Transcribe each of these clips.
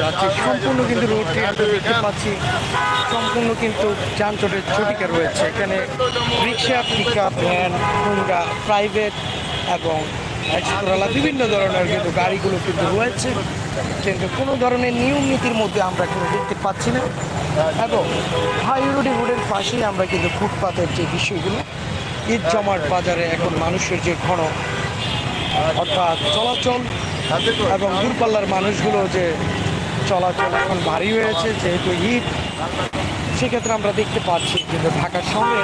যাচ্ছি। সম্পূর্ণ কিন্তু রোডটি আমরা দেখতে পাচ্ছি। সম্পূর্ণ কিন্তু যানজটের ঝটিকা রয়েছে। এখানে rickshaw pick up van Honda private এবং এক্সপ্রালা বিভিন্ন ধরনের কিন্তু গাড়িগুলো কিন্তু রয়েছে। কিন্তু কোনো ধরনের নিয়ম নীতির মধ্যে আমরা কিন্তু দেখতে পাচ্ছি না। এবং হাই রোডে রোডের পাশেই আমরা কিন্তু ফুটপাতের যে বিষয়গুলো ঈদ জমাট বাজারে এখন মানুষের যে ঘন অর্থাৎ চলাচল এবং দূরপাল্লার মানুষগুলো যে চলাচল এখন ভারী হয়েছে, যেহেতু ঈদ সেক্ষেত্রে আমরা দেখতে পাচ্ছি কিন্তু ঢাকার সঙ্গে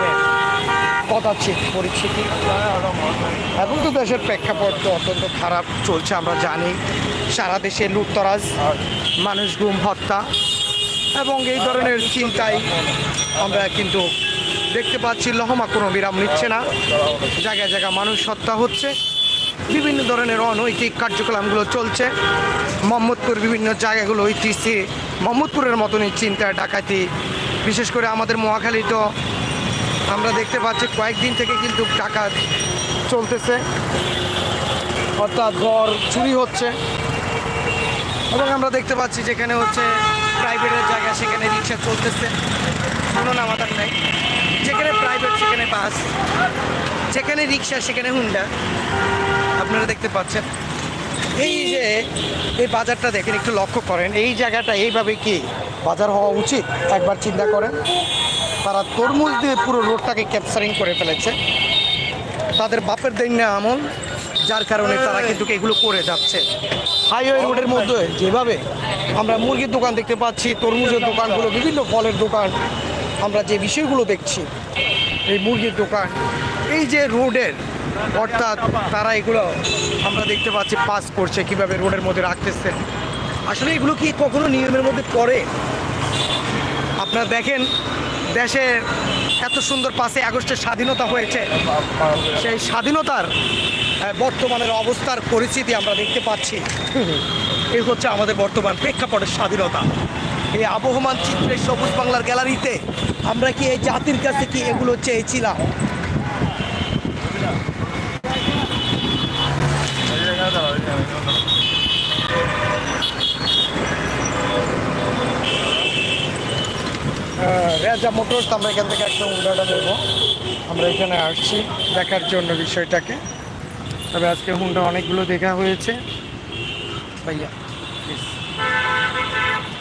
কদাচিৎ পরিস্থিতি। এখন তো দেশের প্রেক্ষাপট তো অত্যন্ত খারাপ চলছে, আমরা জানি। সারা দেশে লুটতরাজ, মানুষ গুম, হত্যা এবং এই ধরনের চিন্তায় আমরা কিন্তু দেখতে পাচ্ছি। লহমা কোনো বিরাম নিচ্ছে না। জায়গায় জায়গায় মানুষ হত্যা হচ্ছে। বিভিন্ন ধরনের অনৈতিক কার্যক্রমগুলো চলছে। মোহাম্মদপুর বিভিন্ন জায়গাগুলো ঐতিহ্যে মোহাম্মদপুরের মতনই চিন্তা ডাকাতি। বিশেষ করে আমাদের মহাখালী তো আমরা দেখতে পাচ্ছি কয়েকদিন থেকে কিন্তু টাকা চলতেছে। অর্থাৎ ঘর চুরি হচ্ছে। এবং আমরা দেখতে পাচ্ছি যেখানে হচ্ছে প্রাইভেটের জায়গা, সেখানে রিক্সা চলতেছে। কোনো নামাতার নাই যেখানে প্রাইভেট সেখানে বাস যেখানে রিক্সা, সেখানে হুন্ডা আপনারা দেখতে পাচ্ছেন। এই যে এই বাজারটা দেখেন একটু লক্ষ্য করেন। এই জায়গাটা এইভাবে কি বাজার হওয়া উচিত? একবার চিন্তা করেন। তারা তরমুজ দিয়ে পুরো রোডটাকে ক্যাপচারিং করে ফেলেছে। তাদের বাপের না আমল যার কারণে তারা কিন্তু এগুলো করে যাচ্ছে। হাইওয়ে রোডের মধ্যে যেভাবে আমরা মুরগির দোকান দেখতে পাচ্ছি তরমুজের দোকানগুলো বিভিন্ন ফলের দোকান আমরা যে বিষয়গুলো দেখছি এই মুরগির দোকান। এই যে রোডের অর্থাৎ তারা এগুলো আমরা দেখতে পাচ্ছি পাস করছে, কীভাবে রোডের মধ্যে রাখতেছে। আসলে এগুলো কি কখনো নিয়মের মধ্যে পড়ে? আপনারা দেখেন দেশে এত সুন্দর পাশে আগস্টের স্বাধীনতা হয়েছে। সেই স্বাধীনতার বর্তমানের অবস্থার পরিস্থিতি আমরা দেখতে পাচ্ছি। এই হচ্ছে আমাদের বর্তমান প্রেক্ষাপটের স্বাধীনতা। এই আবহমান চিত্রের সবুজ বাংলার গ্যালারিতে আমরা কি এই জাতির কাছে কি এগুলো চেয়েছিলাম? রেজা মোটরস, আমরা এখান থেকে একদম হুন্ডাটা দেবো আমরা এখানে আসছি দেখার জন্য বিষয়টাকে। তবে আজকে হুন্ডা অনেকগুলো দেখা হয়েছে। ভাইয়া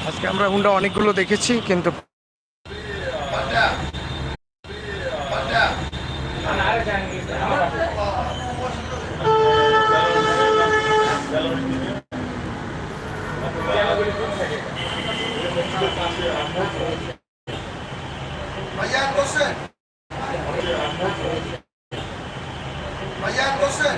আজকে আমরা হুন্ডা অনেকগুলো দেখেছি, কিন্তু ভাইয়া বসেন ভাইয়া বসেন